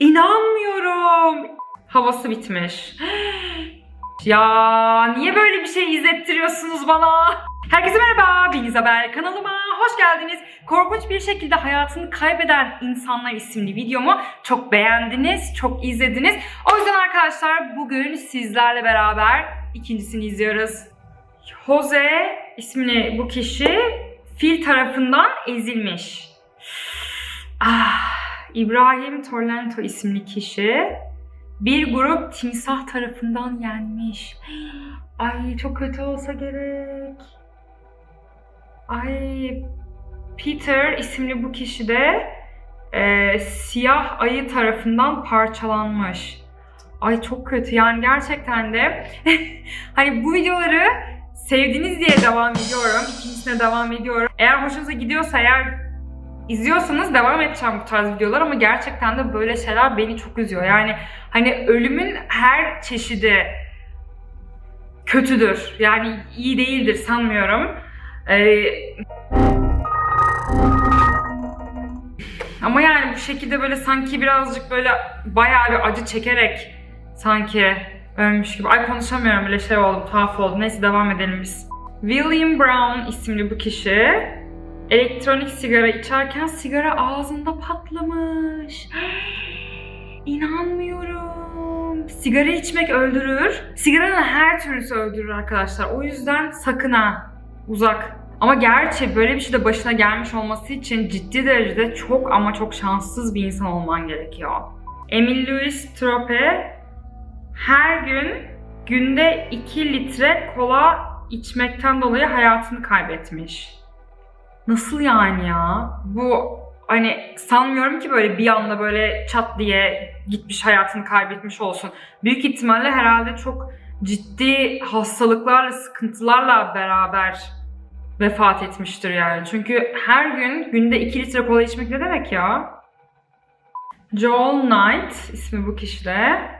İnanmıyorum. Havası bitmiş. Ya niye böyle bir şey izlettiriyorsunuz bana? Herkese merhaba, ben İzabel. Kanalıma hoş geldiniz. Korkunç bir şekilde hayatını kaybeden insanlar isimli videomu çok beğendiniz, çok izlediniz. O yüzden arkadaşlar bugün sizlerle beraber ikincisini izliyoruz. Jose ismini bu kişi fil tarafından ezilmiş. Ah, İbrahim Torlento isimli kişi bir grup timsah tarafından yenmiş. Ay çok kötü olsa gerek. Ay Peter isimli bu kişi de e, siyah ayı tarafından parçalanmış. Ay çok kötü yani gerçekten de hani bu videoları sevdiniz diye devam ediyorum. İkincisine devam ediyorum. Eğer hoşunuza gidiyorsa eğer izliyorsanız devam edeceğim bu tarz videolar ama gerçekten de böyle şeyler beni çok üzüyor. Yani hani ölümün her çeşidi kötüdür. Yani iyi değildir sanmıyorum. Ee, ama yani bu şekilde böyle sanki birazcık böyle bayağı bir acı çekerek sanki ölmüş gibi. Ay konuşamıyorum bile şey oldum, tuhaf oldum. Neyse devam edelim biz. William Brown isimli bu kişi elektronik sigara içerken sigara ağzında patlamış. İnanmıyorum. Sigara içmek öldürür. Sigaranın her türlüsü öldürür arkadaşlar. O yüzden sakın ha. Uzak. Ama gerçi böyle bir şey de başına gelmiş olması için ciddi derecede çok ama çok şanssız bir insan olman gerekiyor. Emil Louis Trope her gün günde 2 litre kola içmekten dolayı hayatını kaybetmiş. Nasıl yani ya? Bu hani sanmıyorum ki böyle bir anda böyle çat diye gitmiş hayatını kaybetmiş olsun. Büyük ihtimalle herhalde çok ciddi hastalıklarla, sıkıntılarla beraber vefat etmiştir yani. Çünkü her gün günde 2 litre kola içmek ne demek ya? Joel Knight ismi bu kişide.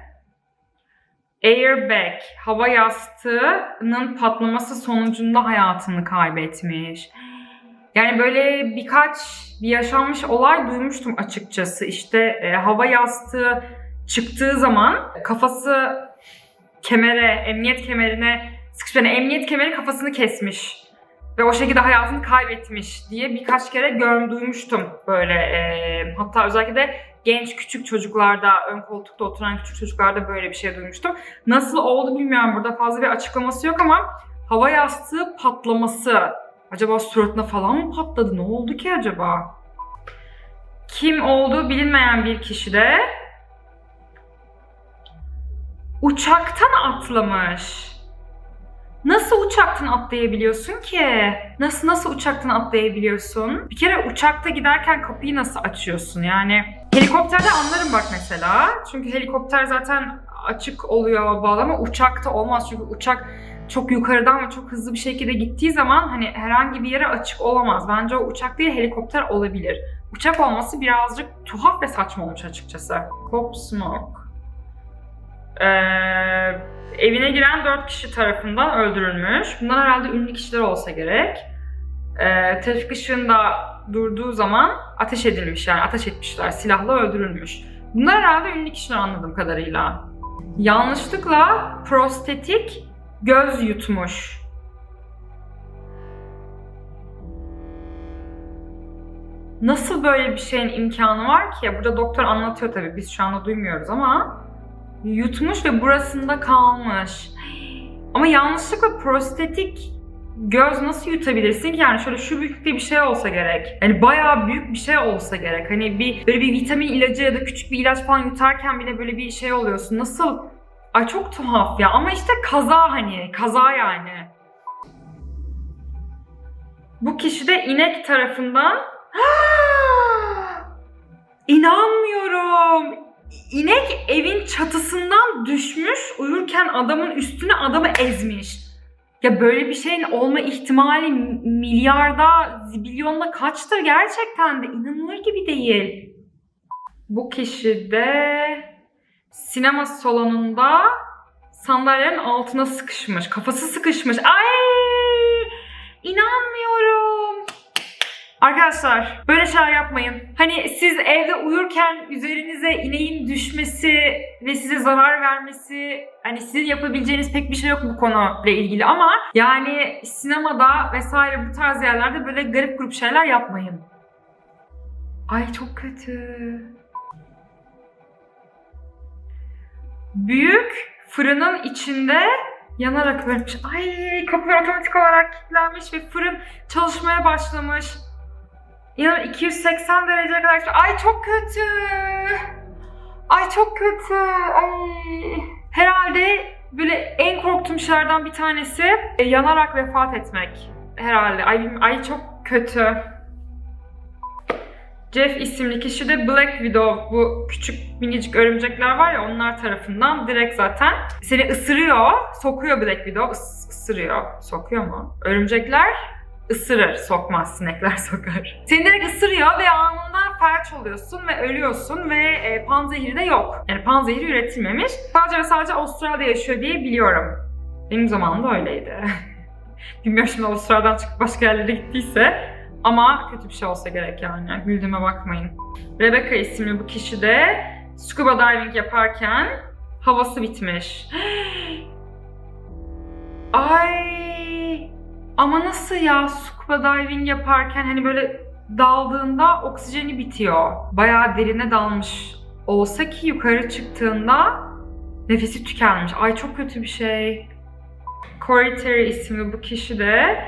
Airbag, hava yastığının patlaması sonucunda hayatını kaybetmiş. Yani böyle birkaç bir yaşanmış olay duymuştum açıkçası. İşte e, hava yastığı çıktığı zaman kafası kemere, emniyet kemerine sıkışmış. Yani emniyet kemeri kafasını kesmiş. Ve o şekilde hayatını kaybetmiş diye birkaç kere gör, duymuştum böyle. e, hatta özellikle de genç küçük çocuklarda, ön koltukta oturan küçük çocuklarda böyle bir şey duymuştum. Nasıl oldu bilmiyorum. Burada fazla bir açıklaması yok ama hava yastığı patlaması Acaba suratına falan mı patladı? Ne oldu ki acaba? Kim olduğu bilinmeyen bir kişi de uçaktan atlamış. Nasıl uçaktan atlayabiliyorsun ki? Nasıl nasıl uçaktan atlayabiliyorsun? Bir kere uçakta giderken kapıyı nasıl açıyorsun? Yani helikopterde anlarım bak mesela. Çünkü helikopter zaten açık oluyor bağlı ama uçakta olmaz. Çünkü uçak çok yukarıdan ve çok hızlı bir şekilde gittiği zaman hani herhangi bir yere açık olamaz. Bence o uçak değil helikopter olabilir. Uçak olması birazcık tuhaf ve saçma olmuş açıkçası. Pop Smoke. Ee, evine giren 4 kişi tarafından öldürülmüş. Bunlar herhalde ünlü kişiler olsa gerek. Ee, trafik ışığında durduğu zaman ateş edilmiş yani ateş etmişler. Silahla öldürülmüş. Bunlar herhalde ünlü kişiler anladığım kadarıyla. Yanlışlıkla prostetik göz yutmuş. Nasıl böyle bir şeyin imkanı var ki? Burada doktor anlatıyor tabii biz şu anda duymuyoruz ama yutmuş ve burasında kalmış. Ama yanlışlıkla prostetik göz nasıl yutabilirsin ki? Yani şöyle şu büyüklükte bir şey olsa gerek. Yani bayağı büyük bir şey olsa gerek. Hani bir böyle bir vitamin ilacı ya da küçük bir ilaç falan yutarken bile böyle bir şey oluyorsun. Nasıl Ay çok tuhaf ya ama işte kaza hani kaza yani. Bu kişi de inek tarafından İnanmıyorum. İnek evin çatısından düşmüş, uyurken adamın üstüne adamı ezmiş. Ya böyle bir şeyin olma ihtimali milyarda, zibilyonda kaçtır gerçekten de inanılır gibi değil. Bu kişi de sinema salonunda sandalyenin altına sıkışmış. Kafası sıkışmış. Ay! İnanmıyorum. Arkadaşlar böyle şeyler yapmayın. Hani siz evde uyurken üzerinize ineğin düşmesi ve size zarar vermesi hani sizin yapabileceğiniz pek bir şey yok bu konuyla ilgili ama yani sinemada vesaire bu tarz yerlerde böyle garip grup şeyler yapmayın. Ay çok kötü. Büyük fırının içinde yanarak ölmüş. Ay kapı otomatik olarak kilitlenmiş ve fırın çalışmaya başlamış. İnanın 280 dereceye kadar. Ay çok kötü. Ay çok kötü. Ay. Herhalde böyle en korktuğum şeylerden bir tanesi e, yanarak vefat etmek. Herhalde. Ay, ay çok kötü. Jeff isimli kişi de Black Widow bu küçük minicik örümcekler var ya onlar tarafından direkt zaten seni ısırıyor, sokuyor Black Widow, ıs- ısırıyor, sokuyor mu? Örümcekler ısırır, sokmaz, sinekler sokar. Seni direkt ısırıyor ve anında felç oluyorsun ve ölüyorsun ve e, panzehiri de yok. Yani panzehiri üretilmemiş. Sadece ve sadece Avustralya'da yaşıyor diye biliyorum. Benim zamanımda öyleydi. Bilmiyorum şimdi Avustralya'dan çıkıp başka yerlere gittiyse ama kötü bir şey olsa gerek yani. Güldüğüme bakmayın. Rebecca isimli bu kişi de scuba diving yaparken havası bitmiş. Ay ama nasıl ya scuba diving yaparken hani böyle daldığında oksijeni bitiyor. Bayağı derine dalmış olsa ki yukarı çıktığında nefesi tükenmiş. Ay çok kötü bir şey. Corey Terry isimli bu kişi de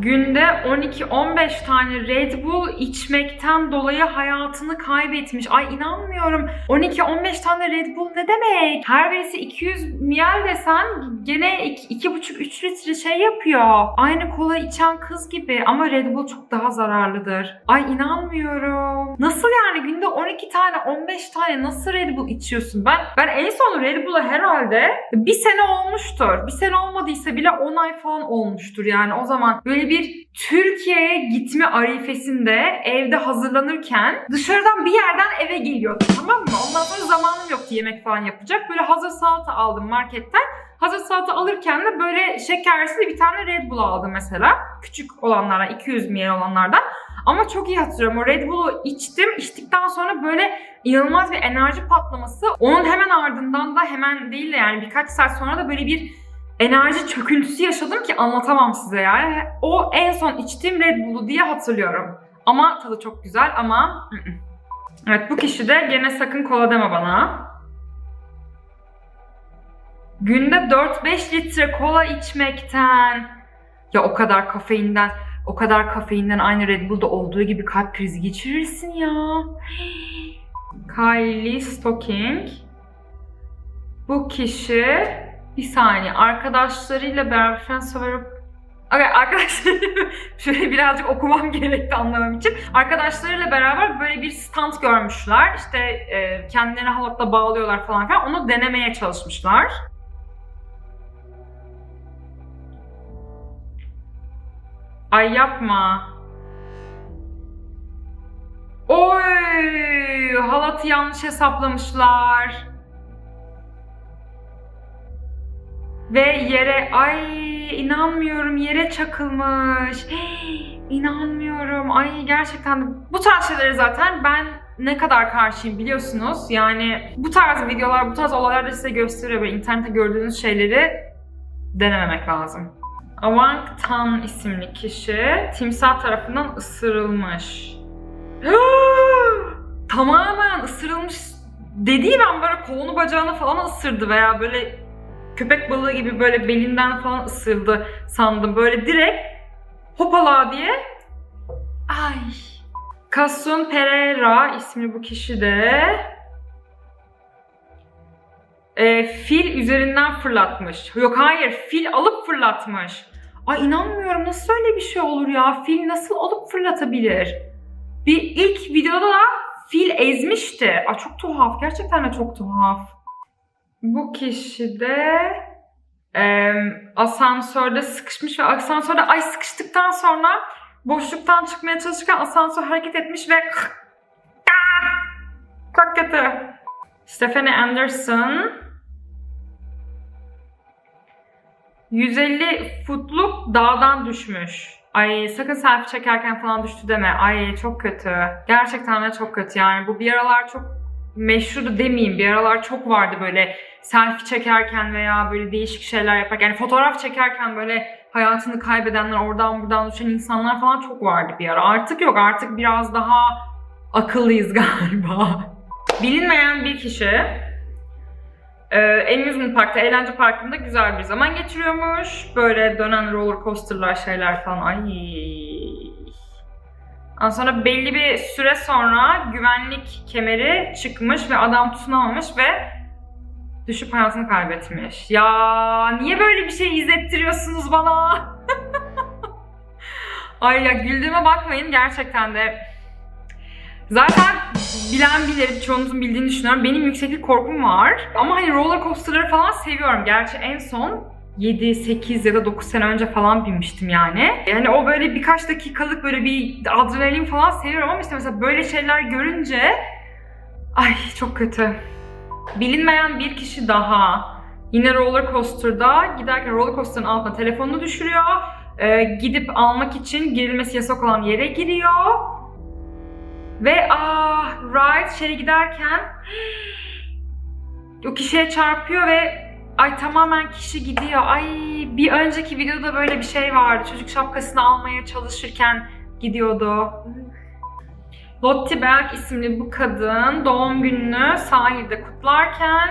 günde 12-15 tane Red Bull içmekten dolayı hayatını kaybetmiş. Ay inanmıyorum. 12-15 tane Red Bull ne demek? Her birisi 200 ml desen gene 2,5-3 litre şey yapıyor. Aynı kola içen kız gibi ama Red Bull çok daha zararlıdır. Ay inanmıyorum. Nasıl yani günde 12 tane 15 tane nasıl Red Bull içiyorsun? Ben ben en son Red Bull'a herhalde bir sene olmuştur. Bir sene olmadıysa bile 10 ay falan olmuştur yani o zaman. Böyle bir Türkiye'ye gitme arifesinde evde hazırlanırken dışarıdan bir yerden eve geliyordu tamam mı? Ondan sonra zamanım yoktu yemek falan yapacak. Böyle hazır salata aldım marketten. Hazır salata alırken de böyle şekersiz bir tane Red Bull aldım mesela. Küçük olanlardan, 200 ml olanlardan. Ama çok iyi hatırlıyorum. O Red Bull'u içtim. İçtikten sonra böyle inanılmaz bir enerji patlaması. Onun hemen ardından da hemen değil de yani birkaç saat sonra da böyle bir enerji çöküntüsü yaşadım ki anlatamam size yani. O en son içtiğim Red Bull'u diye hatırlıyorum. Ama tadı çok güzel ama... Evet bu kişi de gene sakın kola deme bana. Günde 4-5 litre kola içmekten ya o kadar kafeinden o kadar kafeinden aynı Red Bull'da olduğu gibi kalp krizi geçirirsin ya. Kylie Stocking bu kişi bir saniye arkadaşlarıyla beraber Friends Europe Okay, arkadaşlar şöyle birazcık okumam gerekti anlamam için. Arkadaşlarıyla beraber böyle bir stand görmüşler. İşte e, kendilerini halatla bağlıyorlar falan filan. Onu denemeye çalışmışlar. Ay yapma. Oy! Halatı yanlış hesaplamışlar. Ve yere ay inanmıyorum yere çakılmış. Hey, inanmıyorum. Ay gerçekten bu tarz şeyleri zaten ben ne kadar karşıyım biliyorsunuz. Yani bu tarz videolar, bu tarz olaylar da size gösteriyor ve internette gördüğünüz şeyleri denememek lazım. Awang Tan isimli kişi timsah tarafından ısırılmış. Tamamen ısırılmış dediği ben böyle kolunu bacağını falan ısırdı veya böyle köpek balığı gibi böyle belinden falan ısırdı sandım. Böyle direkt hopala diye. Ay. Kasun Pereira ismi bu kişi de e, fil üzerinden fırlatmış. Yok hayır fil alıp fırlatmış. Ay inanmıyorum nasıl öyle bir şey olur ya? Fil nasıl alıp fırlatabilir? Bir ilk videoda da fil ezmişti. Ay çok tuhaf. Gerçekten de çok tuhaf. Bu kişi de e, asansörde sıkışmış ve asansörde ay sıkıştıktan sonra boşluktan çıkmaya çalışırken asansör hareket etmiş ve çok kötü. Stephanie Anderson 150 futluk dağdan düşmüş. Ay sakın selfie çekerken falan düştü deme. Ay çok kötü. Gerçekten de çok kötü yani. Bu bir aralar çok meşhurdu demeyeyim. Bir aralar çok vardı böyle selfie çekerken veya böyle değişik şeyler yaparken. Yani fotoğraf çekerken böyle hayatını kaybedenler, oradan buradan düşen insanlar falan çok vardı bir ara. Artık yok. Artık biraz daha akıllıyız galiba. Bilinmeyen bir kişi ee, Amusement Park'ta, eğlence parkında güzel bir zaman geçiriyormuş. Böyle dönen roller coasterlar, şeyler falan. Ay. Ondan sonra belli bir süre sonra güvenlik kemeri çıkmış ve adam tutunamamış ve düşüp hayatını kaybetmiş. Ya niye böyle bir şey izlettiriyorsunuz bana? Ay ya güldüğüme bakmayın gerçekten de. Zaten bilen bilir, çoğunuzun bildiğini düşünüyorum. Benim yükseklik korkum var. Ama hani roller coaster'ları falan seviyorum. Gerçi en son 7, 8 ya da 9 sene önce falan binmiştim yani. Yani o böyle birkaç dakikalık böyle bir adrenalin falan seviyorum ama işte mesela böyle şeyler görünce ay çok kötü. Bilinmeyen bir kişi daha yine roller coaster'da giderken roller coaster'ın altına telefonunu düşürüyor. Ee, gidip almak için girilmesi yasak olan yere giriyor. Ve ah ride şeye giderken o kişiye çarpıyor ve ay tamamen kişi gidiyor. Ay bir önceki videoda böyle bir şey vardı. Çocuk şapkasını almaya çalışırken gidiyordu. Lottie Berg isimli bu kadın doğum gününü sahilde kutlarken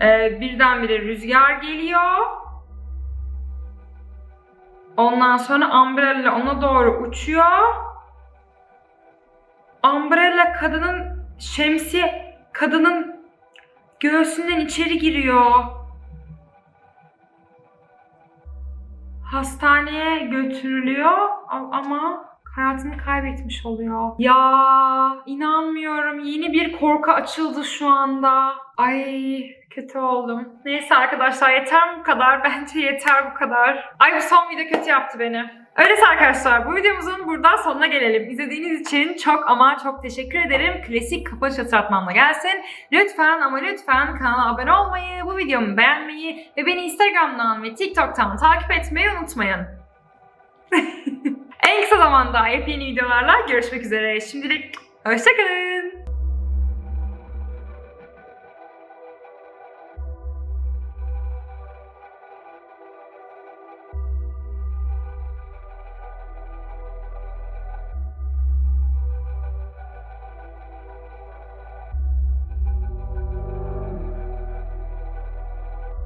e, birdenbire rüzgar geliyor. Ondan sonra Umbrella ona doğru uçuyor. Umbrella kadının şemsiye kadının göğsünden içeri giriyor. Hastaneye götürülüyor ama hayatını kaybetmiş oluyor. Ya inanmıyorum. Yeni bir korku açıldı şu anda. Ay kötü oldum. Neyse arkadaşlar yeter bu kadar. Bence yeter bu kadar. Ay bu son video kötü yaptı beni. Öyleyse arkadaşlar bu videomuzun burada sonuna gelelim. İzlediğiniz için çok ama çok teşekkür ederim. Klasik kapanış hatırlatmamla gelsin. Lütfen ama lütfen kanala abone olmayı, bu videomu beğenmeyi ve beni Instagram'dan ve TikTok'tan takip etmeyi unutmayın. en kısa zamanda yepyeni videolarla görüşmek üzere. Şimdilik hoşçakalın.